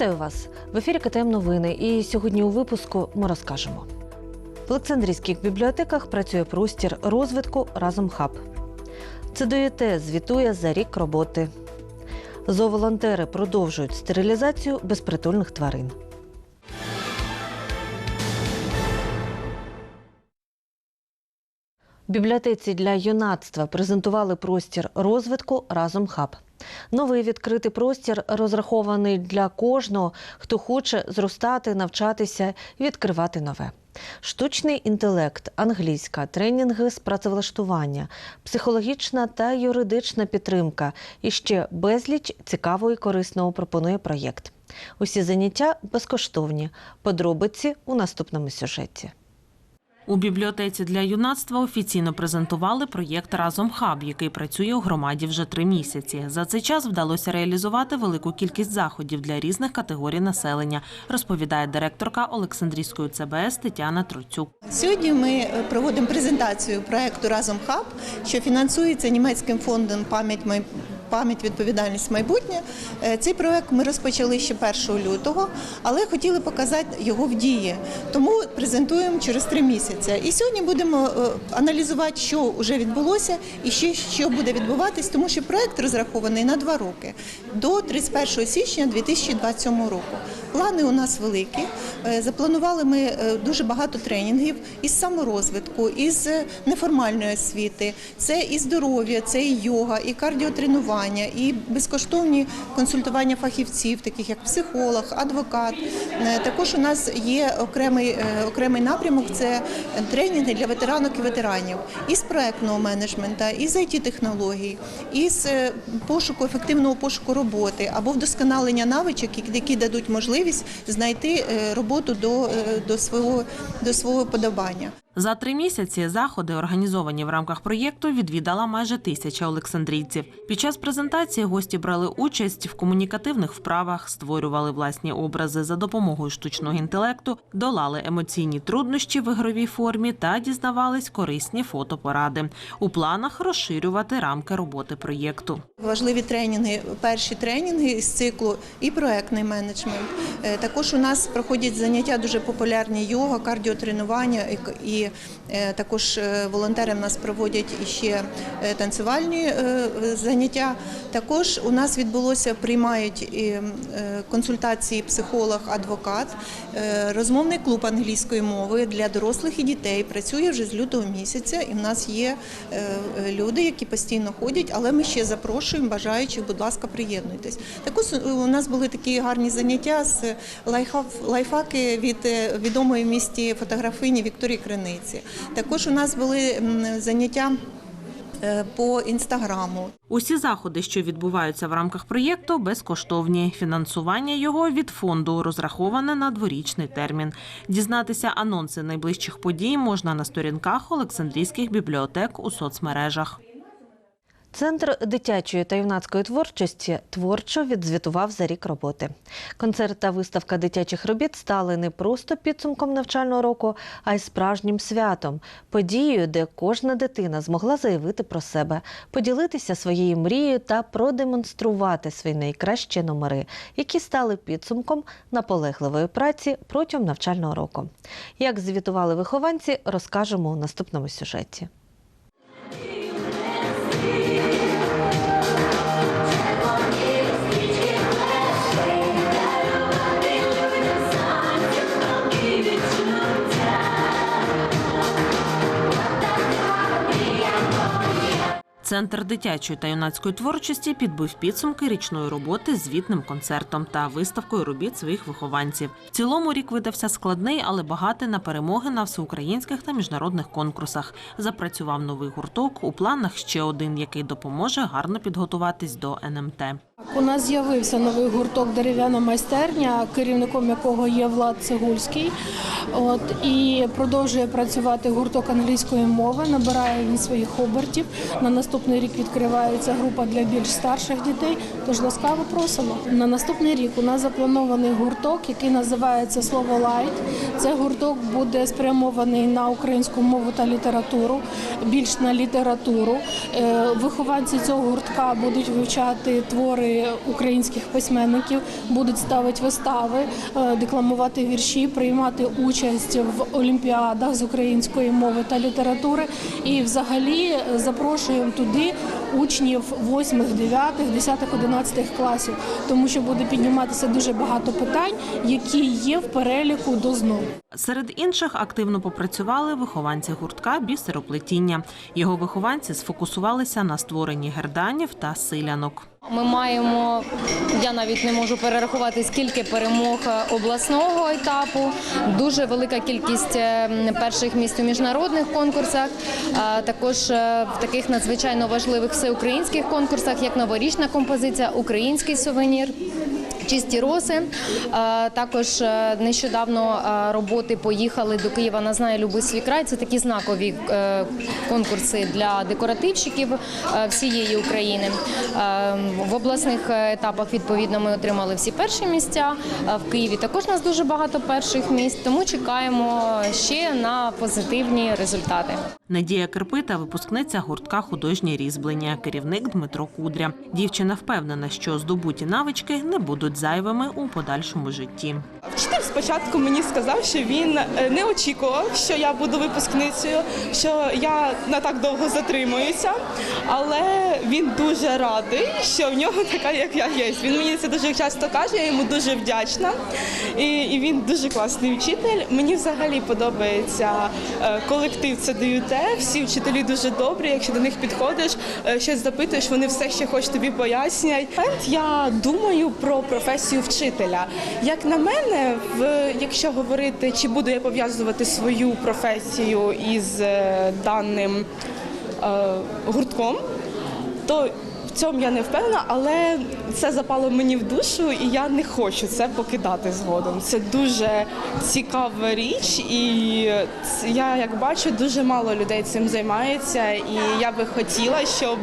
Вітаю вас в ефірі КТМ Новини. І сьогодні у випуску ми розкажемо. В Олександрійських бібліотеках працює простір розвитку разом хаб. ЦДЮТ звітує за рік роботи. Зооволонтери продовжують стерилізацію безпритульних тварин. В бібліотеці для юнацтва презентували простір розвитку разом хаб. Новий відкритий простір розрахований для кожного, хто хоче зростати, навчатися відкривати нове. Штучний інтелект, англійська, тренінги з працевлаштування, психологічна та юридична підтримка і ще безліч цікавого і корисного пропонує проєкт. Усі заняття безкоштовні. Подробиці у наступному сюжеті. У бібліотеці для юнацтва офіційно презентували проєкт Разом хаб, який працює у громаді вже три місяці. За цей час вдалося реалізувати велику кількість заходів для різних категорій населення, розповідає директорка Олександрійської ЦБС Тетяна Троцюк. Сьогодні ми е, проводимо презентацію проекту Разом хаб, що фінансується німецьким фондом пам'ять пам'ять відповідальність майбутнє. Е, Цей проект ми розпочали ще 1 лютого, але хотіли показати його в дії. Тому презентуємо через три місяці. І сьогодні будемо е, аналізувати, що вже відбулося і ще що буде відбуватись, тому що проект розрахований на два роки до 31 січня 2027 року. Плани у нас великі. Е, Запланували ми е, дуже багато тренінгів із саморозвитку, із е, неформальної освіти. Це і здоров'я, це і йога, і кардіотренування, і безкоштовні консультування фахівців, таких як психолог, адвокат. Також у нас є окремий, окремий напрямок це тренінги для ветеранок і ветеранів із проектного менеджменту, із it технологій, із пошуку ефективного пошуку роботи або вдосконалення навичок, які дадуть можливість знайти е, роботу до, е, до свого до свого подобання. За три місяці заходи, організовані в рамках проєкту, відвідала майже тисяча олександрійців. Під час презентації гості брали участь в комунікативних вправах, створювали власні образи за допомогою штучного інтелекту, долали емоційні труднощі в ігровій формі та дізнавались корисні фотопоради. У планах розширювати рамки роботи проєкту. Важливі тренінги, перші тренінги з циклу і проектний менеджмент. Е, Також у нас проходять заняття дуже популярні йога, кардіотренування і е, також е, волонтери в нас проводять іще е, танцювальні заняття. Також у нас відбулося приймають консультації психолог, адвокат, розмовний клуб англійської мови для дорослих і дітей. Працює вже з лютого місяця, і в нас є люди, які постійно ходять, але ми ще запрошуємо бажаючих, будь ласка, приєднуйтесь. Також у нас були такі гарні заняття з лайфхаки від відомої в місті фотографині Вікторії Криниці. Також у нас були заняття е, по інстаграму. Усі заходи, що відбуваються в рамках проєкту, безкоштовні. Фінансування його від фонду розраховане на дворічний термін. Дізнатися анонси найближчих подій можна на сторінках Олександрійських бібліотек у соцмережах. Центр дитячої та юнацької творчості творчо відзвітував за рік роботи. Концерт та виставка дитячих робіт стали не просто підсумком навчального року, а й справжнім святом, подією, де кожна дитина змогла заявити про себе, поділитися своєю мрією та продемонструвати свої найкращі номери, які стали підсумком наполегливої праці протягом навчального року. Як звітували вихованці, розкажемо у наступному сюжеті. Центр дитячої та юнацької творчості підбив підсумки річної роботи звітним концертом та виставкою робіт своїх вихованців. В цілому рік видався складний, але багатий на перемоги на всеукраїнських та міжнародних конкурсах. Запрацював новий гурток. У планах ще один, який допоможе гарно підготуватись до НМТ. У нас з'явився новий гурток дерев'яна майстерня, керівником якого є Влад Цегульський. От і продовжує працювати гурток англійської мови. Набирає він своїх обертів. На наступний наступний рік відкривається група для більш старших дітей. Тож ласкаво просимо. На наступний рік у нас запланований гурток, який називається Слово Лайт. Це гурток буде спрямований на українську мову та літературу, більш на літературу. Е, Вихованці цього гуртка будуть вивчати твори українських письменників, будуть ставити вистави, е, декламувати вірші, приймати участь в олімпіадах з української мови та літератури. І взагалі е, запрошуємо туди dit учнів 8, 9, 10, 11 класів, тому що буде підніматися дуже багато питань, які є в переліку до ЗНО. Серед інших активно попрацювали вихованці гуртка бісероплетіння. Його вихованці сфокусувалися на створенні герданів та силянок. Ми маємо, я навіть не можу перерахувати скільки перемог е, обласного етапу. Дуже велика кількість е, перших місць у міжнародних конкурсах. Також е, в таких надзвичайно важливих всеукраїнських конкурсах, як новорічна композиція, український сувенір. Чисті роси. Е, Також е, нещодавно е, роботи поїхали до Києва на знає люби свій край. Це такі знакові конкурси для декоративщиків всієї України. В обласних етапах відповідно ми отримали всі перші місця. В Києві також нас дуже багато перших місць, тому чекаємо ще на позитивні результати. Надія Кирпита, випускниця гуртка художнє різьблення, керівник Дмитро Кудря. Дівчина впевнена, що здобуті навички не будуть зайвими у подальшому житті. Вчитель спочатку мені сказав, що він е, не очікував, що я буду випускницею, що я не так довго затримуюся, але він дуже радий, що в нього така, як я є. Він мені це дуже часто каже, я йому дуже вдячна. І, і він дуже класний вчитель. Мені взагалі подобається е, колектив ЦДЮТ. Всі вчителі дуже добрі. Якщо до них підходиш, е, щось запитуєш, вони все ще хочуть тобі пояснять. Я думаю про професію вчителя. Як на мене, в якщо говорити, чи буду я пов'язувати свою професію із е, даним е, гуртком, то в цьому я не впевнена, але це запало мені в душу, і я не хочу це покидати згодом. Це дуже цікава річ, і я як бачу, дуже мало людей цим займається. І я би хотіла, щоб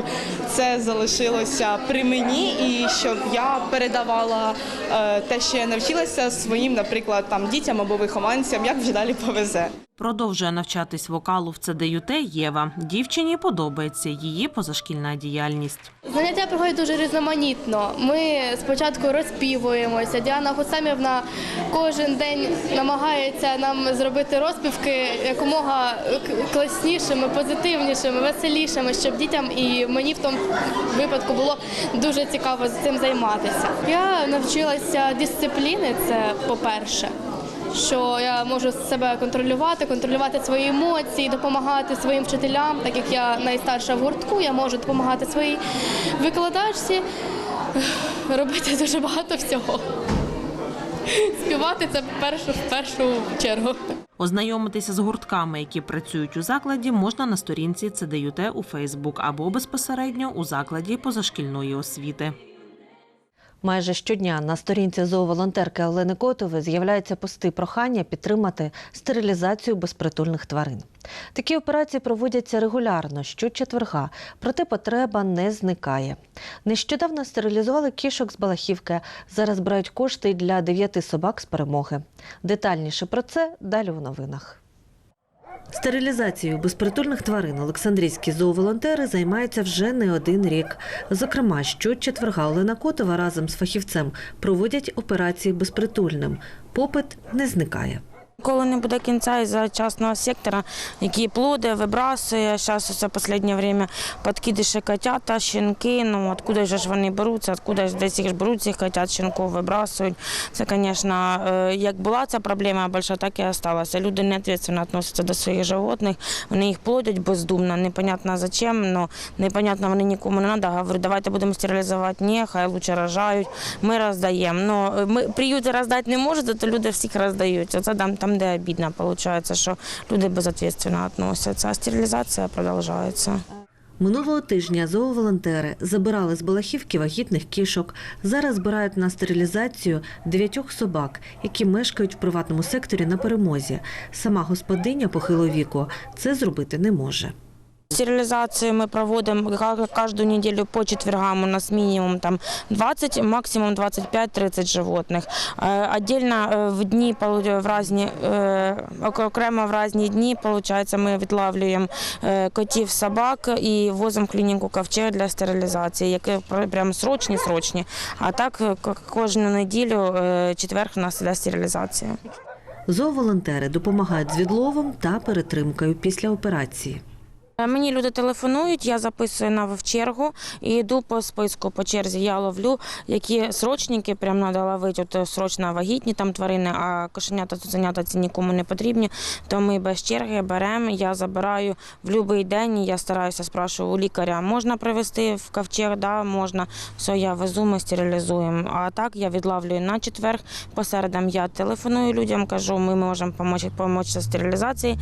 це залишилося при мені, і щоб я передавала е, те, що я навчилася своїм, наприклад, там дітям або вихованцям, як вже далі повезе. Продовжує навчатись вокалу в ЦДЮТ Єва. Дівчині подобається її позашкільна діяльність. Заняття проходять дуже різноманітно. Ми спочатку розпівуємося. Діана Гусамівна кожен день намагається нам зробити розпівки якомога класнішими, позитивнішими, веселішими, щоб дітям і мені в тому випадку було дуже цікаво з цим займатися. Я навчилася дисципліни, це по-перше. Що я можу себе контролювати, контролювати свої емоції, допомагати своїм вчителям, так як я найстарша в гуртку, я можу допомагати своїй викладачці, робити дуже багато всього. Співати це першу, першу чергу. Ознайомитися з гуртками, які працюють у закладі, можна на сторінці ЦДЮТ у Фейсбук або безпосередньо у закладі позашкільної освіти. Майже щодня на сторінці зооволонтерки Олени Котової з'являються пости прохання підтримати стерилізацію безпритульних тварин. Такі операції проводяться регулярно щочетверга, проте потреба не зникає. Нещодавно стерилізували кішок з Балахівки. Зараз збирають кошти для дев'яти собак з перемоги. Детальніше про це далі у новинах. Стерилізацією безпритульних тварин Олександрійські зооволонтери займаються вже не один рік. Зокрема, щочетверга Олена Котова разом з фахівцем проводять операції безпритульним. Попит не зникає. Коли не буде кінця із-за частного сектора, який плоди вибрасує. Зараз усе останнє время підкидиші котята, щенки. Ну откуда ж вони беруться, откуда ж десь їх ж беруть цих котят, щенків вибрасують. Це, звісно, е, як була ця проблема більша, так і залишилася. Люди не відповідально відносяться до своїх животних, вони їх плодять бездумно, непонятно зачем, ну непонятно вони нікому не треба. Говорю, давайте будемо стерилізувати. Ні, хай лучше рожають. Ми роздаємо. Ну, ми приюти роздати не можуть, то люди всіх роздають. Оце там, там де обідно виходить, що люди безответственно відносяться, а стерилізація продовжується. Минулого тижня зооволонтери забирали з Балахівки вагітних кішок. Зараз збирають на стерилізацію дев'ятьох собак, які мешкають в приватному секторі на перемозі. Сама господиня похилого віку це зробити не може. стерилизацию мы проводим ка- каждую неделю по четвергам. У нас минимум там 20, максимум 25-30 животных. Э, Отдельно э, в дни полу- в разні, е, ок- окремо в різні дні, получается, ми відлавлюємо е, котів, собак і возимо в клініку ковчег для стерилізації, які пр- прям срочні, срочні. А так е, к- кожну неділю е, четверг у нас іде стерилізація. Зооволонтери допомагають з відловом та перетримкою після операції. Е, Мені люди телефонують, я записую на чергу і йду по списку по черзі. Я ловлю, які срочники прям треба ловити. От е, срочно вагітні там тварини, а кошенята цуценята ці нікому не потрібні. То ми без черги беремо. Я забираю в будь-який день. Я стараюся спрашиваю у лікаря, можна привезти в ковчег, да, можна. Все, я везу, ми стерилізуємо. А так я відлавлюю на четверг. Посередам я телефоную людям, кажу, ми можемо допомогти стерилізації.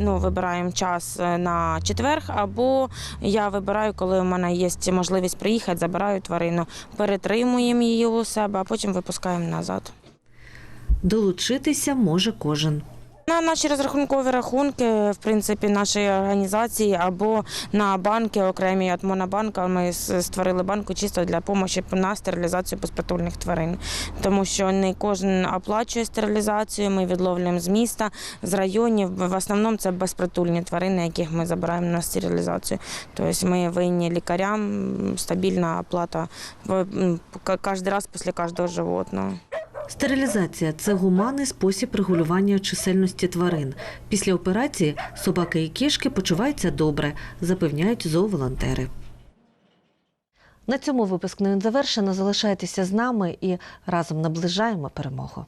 Ну, вибираємо час е, на четверг, або я вибираю, коли у мене є можливість приїхати, забираю тварину, перетримуємо її у себе, а потім випускаємо назад. Долучитися може кожен. На наші розрахункові рахунки, в принципі, нашої організації або на банки окремі от Монобанка. Ми створили банку чисто для допомоги на стерилізацію безпритульних тварин, тому що не кожен оплачує стерилізацію. Ми відловлюємо з міста, з районів. В основному це безпритульні тварини, яких ми забираємо на стерилізацію. Тобто ми винні лікарям стабільна оплата кожен раз після кожного животного. Стерилізація це гуманний спосіб регулювання чисельності тварин. Після операції собаки і кішки почуваються добре, запевняють зооволонтери. На цьому випуск не завершено. Залишайтеся з нами і разом наближаємо перемогу.